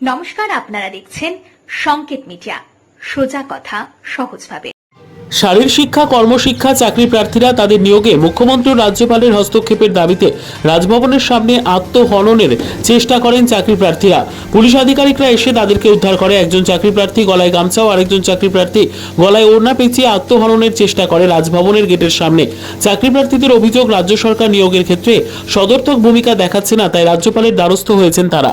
নমস্কার, আপনারা দেখছেন সংকেত মিডিয়া। সোজা কথা, সহজভাবে। শারীর শিক্ষা, কর্মশিক্ষা, চাকরি প্রার্থীরা তাদের নিয়োগে মুখ্যমন্ত্রী রাজ্যপালের হস্তক্ষেপের দাবিতে রাজভবনের সামনে আত্মহননের চেষ্টা করেন চাকরি প্রার্থীরা। পুলিশ আধিকারিকরা এসে তাদেরকে উদ্ধার করে। একজন চাকরি প্রার্থী গলায় গামছা ও আরেকজন চাকরি প্রার্থী গলায় ওড়না পেঁচিয়ে আত্মহননের চেষ্টা করে রাজভবনের গেটের সামনে। চাকরি প্রার্থীদের অভিযোগ, রাজ্য সরকার নিয়োগের ক্ষেত্রে সদর্থক ভূমিকা দেখাচ্ছে না, তাই রাজ্যপালের দ্বারস্থ হয়েছেন তারা।